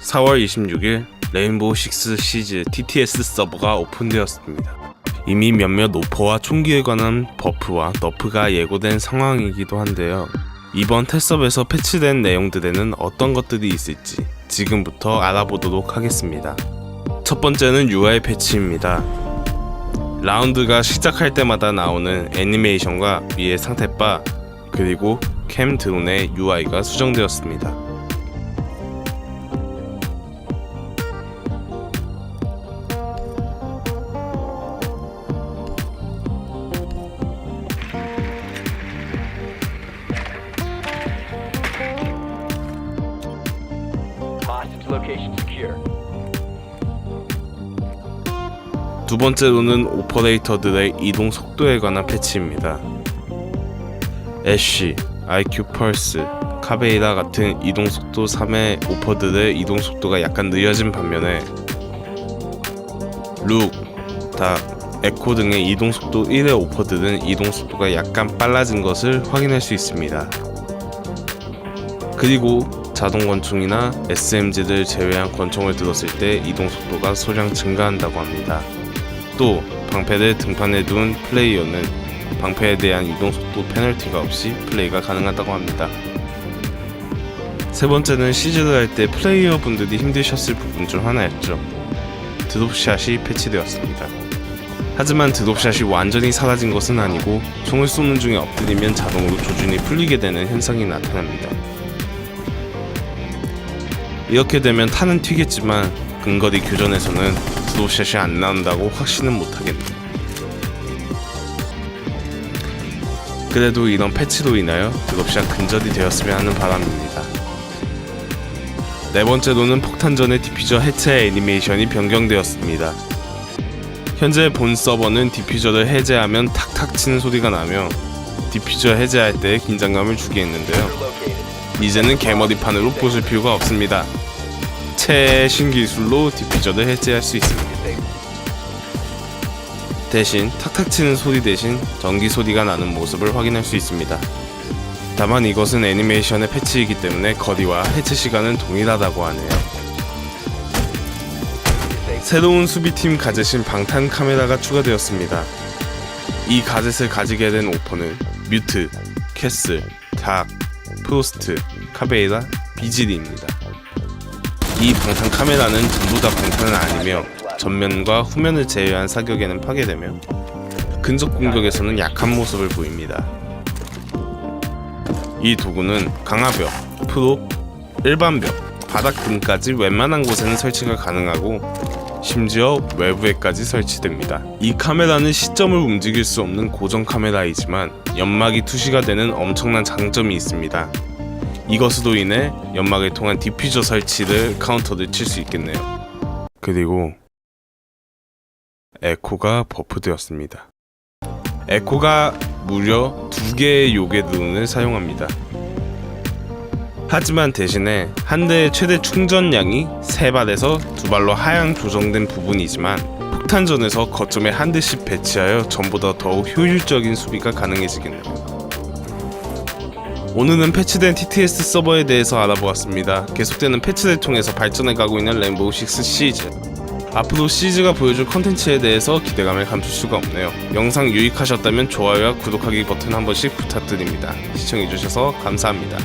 4월 26일 레인보우 식스 시즈 TTS 서버가 오픈되었습니다. 이미 몇몇 오퍼와 총기에 관한 버프와 너프가 예고된 상황이기도 한데요. 이번 테스업에서 패치된 내용들에는 어떤 것들이 있을지 지금부터 알아보도록 하겠습니다. 첫 번째는 UI 패치입니다. 라운드가 시작할 때마다 나오는 애니메이션과 위의 상태바 그리고 캠 드론의 UI가 수정되었습니다. Location secure. 두 번째로는 오퍼레이터들의 이동 속도에 관한 패치입니다. 애쉬, IQ 펄스, 카베이라 같은 이동 속도 3의 오퍼들의 이동 속도가 약간 느려진 반면에 룩, 닥, 에코 등의 이동 속도 1의 오퍼들은 이동 속도가 약간 빨라진 것을 확인할 수 있습니다. 그리고 자동 권총이나 SMG를 제외한 권총을 들었을 때 이동 속도가 소량 증가한다고 합니다. 또 방패를 등판에 둔 플레이어는 방패에 대한 이동 속도 페널티가 없이 플레이가 가능하다고 합니다. 세 번째는 시즌을 할때 플레이어 분들이 힘드셨을 부분 중 하나였죠. 드롭샷이 패치되었습니다. 하지만 드롭샷이 완전히 사라진 것은 아니고 총을 쏘는 중에 엎드리면 자동으로 조준이 풀리게 되는 현상이 나타납니다. 이렇게 되면 타는 튀겠지만 근거리 교전에서는 드롭샷이 안 나온다고 확신은 못하겠네요. 그래도 이런 패치로 인하여 드롭샷 근절이 되었으면 하는 바람입니다. 네 번째로는 폭탄전의 디퓨저 해체 애니메이션이 변경되었습니다. 현재 본 서버는 디퓨저를 해제하면 탁탁 치는 소리가 나며 디퓨저 해제할 때 긴장감을 주게 했는데요. 이제는 개머리판으로 보실 필요가 없습니다. 최신 기술로 디퓨저를 해제할 수 있습니다. 대신 탁탁 치는 소리 대신 전기 소리가 나는 모습을 확인할 수 있습니다. 다만 이것은 애니메이션의 패치이기 때문에 거리와 해체 시간은 동일하다고 하네요. 새로운 수비팀 가젯인 방탄 카메라가 추가되었습니다. 이 가젯을 가지게 된 오퍼는 뮤트, 캐슬, 닥, 프로스트, 카베이라, 비질입니다. 이 방탄 카메라는 전부 다 방탄은 아니며 전면과 후면을 제외한 사격에는 파괴되며 근접 공격에서는 약한 모습을 보입니다. 이 도구는 강화벽, 프로, 일반 벽, 바닥 등까지 웬만한 곳에는 설치가 가능하고 심지어 외부에까지 설치됩니다. 이 카메라는 시점을 움직일 수 없는 고정 카메라이지만 연막이 투시가 되는 엄청난 장점이 있습니다. 이것으로 인해 연막을 통한 디퓨저 설치를 카운터를 칠 수 있겠네요. 그리고 에코가 버프되었습니다. 에코가 무려 두 개의 요괴 드론을 사용합니다. 하지만 대신에 한 대의 최대 충전량이 세 발에서 두 발로 하향 조정된 부분이지만 폭탄전에서 거점에 한 대씩 배치하여 전보다 더욱 효율적인 수비가 가능해지겠네요. 오늘은 패치된 TTS 서버에 대해서 알아보았습니다. 계속되는 패치를 통해서 발전해 가고 있는 램보우 6 시즈. 앞으로 시즈가 보여줄 컨텐츠에 대해서 기대감을 감출 수가 없네요. 영상 유익하셨다면 좋아요와 구독하기 버튼 한 번씩 부탁드립니다. 시청해주셔서 감사합니다.